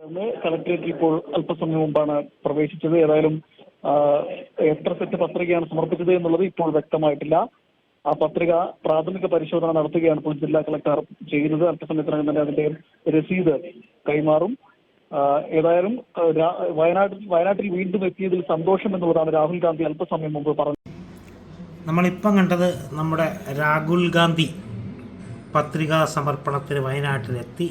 കളക്ടറേറ്റിൽ ഇപ്പോൾ അല്പസമയം മുമ്പാണ് പ്രവേശിച്ചത്. ഏതായാലും എത്ര സെറ്റ് പത്രികയാണ് സമർപ്പിച്ചത് എന്നുള്ളത് ഇപ്പോൾ വ്യക്തമായിട്ടില്ല. ആ പത്രിക പ്രാഥമിക പരിശോധന നടത്തുകയാണ് ഇപ്പോൾ ജില്ലാ കളക്ടർ ചെയ്യുന്നത്. അല്പസമയത്തിനകം തന്നെ അതിന്റെ രസീത് കൈമാറും. ഏതായാലും വയനാട് വയനാട്ടിൽ വീണ്ടും എത്തിയതിൽ സന്തോഷം എന്നുള്ളതാണ് രാഹുൽ ഗാന്ധി അല്പസമയം മുമ്പ് പറഞ്ഞത്. നമ്മളിപ്പം കണ്ടത് നമ്മുടെ രാഹുൽ ഗാന്ധി പത്രികാ സമർപ്പണത്തിന് വയനാട്ടിലെത്തി.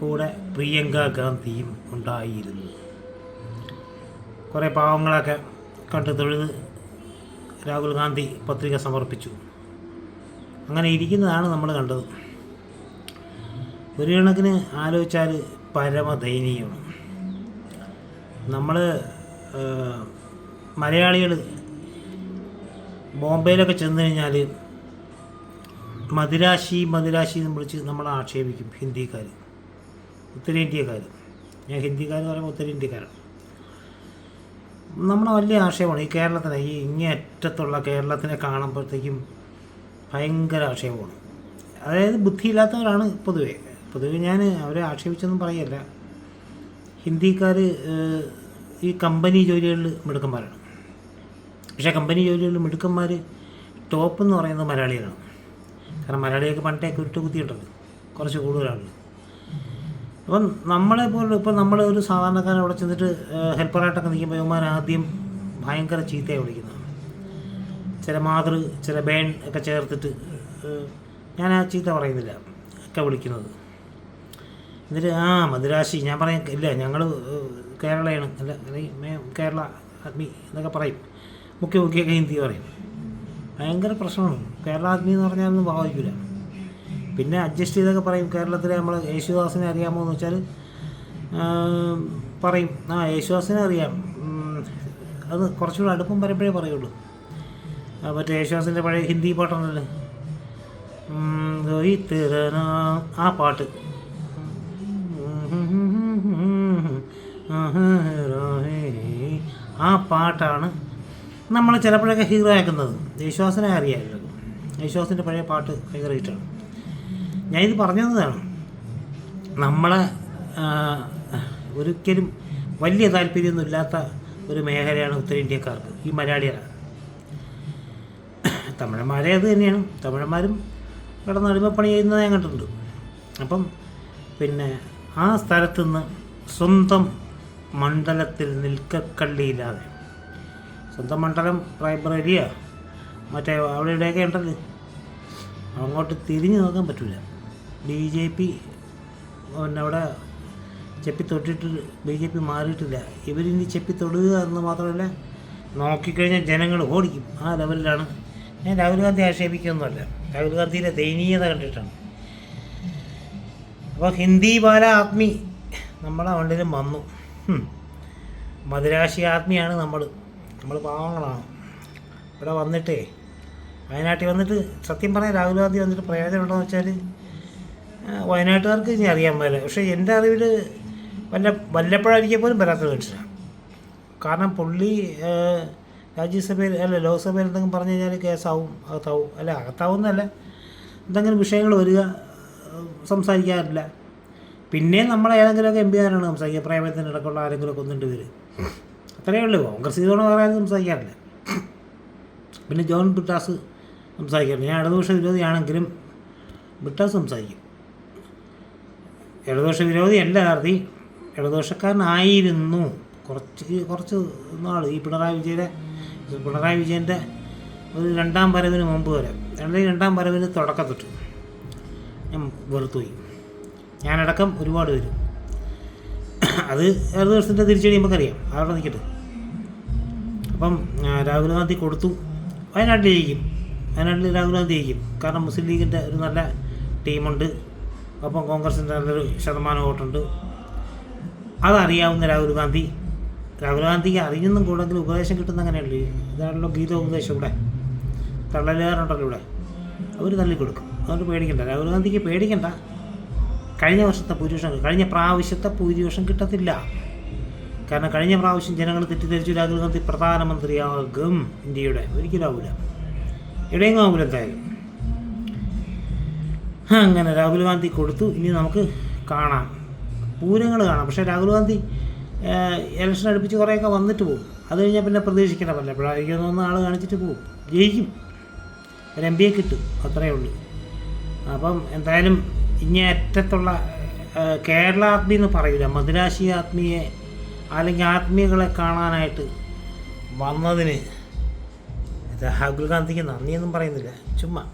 കൂടെ പ്രിയങ്ക ഗാന്ധിയും ഉണ്ടായിരുന്നു. കുറേ പാവങ്ങളൊക്കെ കണ്ട് തൊഴുത് രാഹുൽ ഗാന്ധി പത്രിക സമർപ്പിച്ചു. അങ്ങനെ ഇരിക്കുന്നതാണ് നമ്മൾ കണ്ടത്. ഒരു കണക്കിന് ആലോചിച്ചാൽ പരമദയനീയമാണ്. നമ്മൾ മലയാളികൾ ബോംബെയിലൊക്കെ ചെന്ന് കഴിഞ്ഞാൽ മദിരാശി മദിരാശി എന്ന് വിളിച്ച് നമ്മളെ ആക്ഷേപിക്കും ഹിന്ദിക്കാർ. ഉത്തരേന്ത്യക്കാർ ഞാൻ ഹിന്ദിക്കാർ പറയുമ്പോൾ ഉത്തരേന്ത്യക്കാരാണ് നമ്മുടെ വലിയ ആശയമാണ് ഈ കേരളത്തിനെ ഈ ഇങ്ങേറ്റത്തുള്ള കേരളത്തിനെ കാണുമ്പോഴത്തേക്കും ഭയങ്കര ആക്ഷേപമാണ് അതായത് ബുദ്ധിയില്ലാത്തവരാണ് പൊതുവെ. പൊതുവെ ഞാൻ അവരെ ആക്ഷേപിച്ചൊന്നും പറയല്ല. ഹിന്ദിക്കാർ ഈ കമ്പനി ജോലികളിൽ മിടുക്കന്മാരാണ്. പക്ഷേ കമ്പനി ജോലികളിൽ മിടുക്കന്മാർ ടോപ്പ് എന്ന് പറയുന്നത് മലയാളികളാണ്. കാരണം മലയാളികൾക്ക് പണ്ടേ കുരുട്ട് കുത്തിയിട്ടുണ്ട് കുറച്ച് കൂടുതലാണ്. അപ്പം നമ്മളെ പോലെ ഇപ്പം നമ്മൾ ഒരു സാധാരണക്കാരൻ അവിടെ ചെന്നിട്ട് ഹെൽപ്പറായിട്ടൊക്കെ നിൽക്കുമ്പോൾ ഇവന്മാർ ആദ്യം ഭയങ്കര ചീത്തയെ വിളിക്കുന്നതാണ് ചില മാതൃ ചില ബേൺ ഒക്കെ ചേർത്തിട്ട് ഞാൻ ആ ചീത്ത പറയുന്നില്ല ഒക്കെ വിളിക്കുന്നത്. എന്നിട്ട് ആ മദുരാശി ഞാൻ പറയാം ഇല്ല ഞങ്ങൾ കേരളയാണ് അല്ല അല്ലെങ്കിൽ കേരള ആത്മി എന്നൊക്കെ പറയും. മുഖ്യ മുഖ്യൊക്കെ ഹിന്ദി പറയും. ഭയങ്കര പ്രശ്നമാണ്. കേരള ആദ്മി എന്ന് പറഞ്ഞാൽ ഒന്നും ഭാവിക്കില്ല പിന്നെ അഡ്ജസ്റ്റ് ചെയ്തൊക്കെ പറയും. കേരളത്തിലെ നമ്മൾ യേശുദാസിനെ അറിയാമോ എന്ന് വെച്ചാൽ പറയും. ആ യേശുദാസിനെ അറിയാം. അത് കുറച്ചുകൂടെ അടുപ്പം വരുമ്പോഴേ പറയുള്ളൂ. മറ്റേ യേശുദാസിന്റെ പഴയ ഹിന്ദി ഗോയി ആ പാട്ട്. ആ പാട്ടാണ് നമ്മൾ ചിലപ്പോഴൊക്കെ ഹീറോ ആക്കുന്നത്. യേശുദാസിനെ അറിയാമല്ലോ യേശുദാസിന്റെ പഴയ പാട്ട് ഭയങ്കര ഞാനിത് പറഞ്ഞതാണ് നമ്മളെ ഒരിക്കലും വലിയ താല്പര്യമൊന്നും ഇല്ലാത്ത ഒരു മേഖലയാണ് ഉത്തരേന്ത്യക്കാർക്ക് ഈ മലയാളികളാണ് തമിഴന്മാരെ അത് തന്നെയാണ്. തമിഴന്മാരും കിടന്ന് അടിമപ്പണി ചെയ്യുന്നത് ഞാൻ കണ്ടിട്ടുണ്ട്. അപ്പം പിന്നെ ആ സ്ഥലത്ത് നിന്ന് സ്വന്തം മണ്ഡലത്തിൽ നിൽക്കക്കള്ളിയില്ലാതെ സ്വന്തം മണ്ഡലം റായ്ബറേലിയോ മറ്റേ അവിടെ ഇവിടെയൊക്കെ ഉണ്ടല്ലേ? അങ്ങോട്ട് തിരിഞ്ഞു നോക്കാൻ പറ്റില്ല ബി ജെ പി അവിടെ ചെപ്പി തൊട്ടിട്ട് ബി ജെ പി മാറിയിട്ടില്ല. ഇവരിനി ചെപ്പി തൊടുക എന്ന് മാത്രമല്ല നോക്കിക്കഴിഞ്ഞാൽ ജനങ്ങൾ ഓടിക്കും. ആ ലെവലിലാണ്. ഞാൻ രാഹുൽ ഗാന്ധി ആക്ഷേപിക്കുകയൊന്നുമല്ല രാഹുൽ ഗാന്ധിയിലെ ദയനീയത കണ്ടിട്ടാണ്. അപ്പോൾ ഹിന്ദി ബാല ആത്മി നമ്മളെ മണ്ണിലും വന്നു. മദുരാശി ആത്മിയാണ് നമ്മൾ. നമ്മൾ പാവങ്ങളാണ്. ഇവിടെ വന്നിട്ടേ വയനാട്ടിൽ വന്നിട്ട് സത്യം പറയാൻ രാഹുൽ ഗാന്ധി വന്നിട്ട് പ്രയോജനം എന്ന് വെച്ചാൽ വയനാട്ടുകാർക്ക് ഇനി അറിയാൻ പറ്റില്ല പക്ഷേ എന്റെ അറിവിൽ വല്ല വല്ലപ്പോഴൊരിക്കൽ പോലും വരാത്ത മനുഷ്യനാണ് കാരണം പുള്ളി രാജ്യസഭയിൽ അല്ല ലോക്സഭയിൽ എന്തെങ്കിലും പറഞ്ഞു കഴിഞ്ഞാൽ കേസാവും അകത്താവും. അല്ല അകത്താവുന്നല്ല എന്തെങ്കിലും വിഷയങ്ങൾ വരിക സംസാരിക്കാറില്ല. പിന്നെ നമ്മളെ ഏതെങ്കിലുമൊക്കെ എം പിമാരാണ് സംസാരിക്കുക. പ്രേമത്തിന്റെ ഇടക്കുള്ള ആരെങ്കിലുമൊക്കെ ഒന്നുണ്ട് പേര്. അത്രയേ ഉള്ളൂ. കോൺഗ്രസ് ഇതോടെ വേറെ ആരും സംസാരിക്കാറില്ല. പിന്നെ ജോൺ ബിട്ടാസ് സംസാരിക്കാറില്ല. ഞാൻ ഇടതുപക്ഷ വിരോധിയാണെങ്കിലും ബിട്ടാസ് സംസാരിക്കും. ഇടതുപക്ഷ വിരോധിയല്ല ആർത്തി ഇടതുപക്ഷക്കാരനായിരുന്നു. കുറച്ച് കുറച്ച് നാൾ ഈ പിണറായി വിജയന്റെ പിണറായി വിജയന്റെ ഒരു രണ്ടാം വരവിന് മുമ്പ് വരെ അല്ലെങ്കിൽ രണ്ടാം വരവിന് തുടക്കത്തൊട്ട് ഞാൻ വെറുത്തുപോയി ഞാനടക്കം ഒരുപാട് പേര്. അത് ഇടതുപക്ഷത്തിന്റെ തിരിച്ചടി നമുക്കറിയാം. അവിടെ നിൽക്കട്ടെ അപ്പം രാഹുൽ ഗാന്ധി കൊടുത്തു. വയനാട്ടിൽ ജയിക്കും വയനാട്ടിൽ രാഹുൽ ഗാന്ധി ജയിക്കും കാരണം മുസ്ലിം ലീഗിന്റെ ഒരു നല്ല ടീമുണ്ട്. ഒപ്പം കോൺഗ്രസിന്റെ നല്ലൊരു ശതമാനം വോട്ടുണ്ട്. അതറിയാവുന്ന രാഹുൽ ഗാന്ധി. രാഹുൽ ഗാന്ധിക്ക് അറിയുന്നും കൂടുതൽ ഉപദേശം കിട്ടുന്ന അങ്ങനെയല്ലേ? ഇതാണല്ലോ ഗീത ഉപദേശം ഇവിടെ. തള്ളലുകാരുണ്ടല്ലോ ഇവിടെ. അവർ തള്ളിക്കൊടുക്കും. അതുകൊണ്ട് പേടിക്കണ്ട. രാഹുൽ ഗാന്ധിക്ക് പേടിക്കണ്ട. കഴിഞ്ഞ വർഷത്തെ ഭൂരിപക്ഷം കഴിഞ്ഞ പ്രാവശ്യത്തെ ഭൂരിപക്ഷം കിട്ടത്തില്ല. കാരണം കഴിഞ്ഞ പ്രാവശ്യം ജനങ്ങൾ തെറ്റിദ്ധരിച്ചു രാഹുൽ ഗാന്ധി പ്രധാനമന്ത്രിയാകും ഇന്ത്യയുടെ. ഒരിക്കലും ആവില്ല എവിടെയെങ്കിലും ആവില്ല എന്തായാലും. അങ്ങനെ രാഹുൽ ഗാന്ധി കൊടുത്തു. ഇനി നമുക്ക് കാണാം. പൂരങ്ങൾ കാണാം. പക്ഷേ രാഹുൽ ഗാന്ധി ഇലക്ഷൻ അടുപ്പിച്ച് കുറേയൊക്കെ വന്നിട്ട് പോകും അത് കഴിഞ്ഞാൽ പിന്നെ പ്രതീക്ഷിക്കണ എപ്പോഴായിരിക്കും ഒന്ന് ആൾ കാണിച്ചിട്ട് പോകും ജയിക്കും. ഒരു എം പിയെ കിട്ടും. അത്രയേ ഉള്ളൂ. അപ്പം എന്തായാലും ഇനി അറ്റത്തുള്ള കേരള ആത്മീയ എന്ന് പറയില്ല. മധുരാശി ആത്മീയെ അല്ലെങ്കിൽ ആത്മീയകളെ കാണാനായിട്ട് വന്നതിന് രാഹുൽ ഗാന്ധിക്ക് നന്ദിയൊന്നും പറയുന്നില്ല. ചുമ്മാ.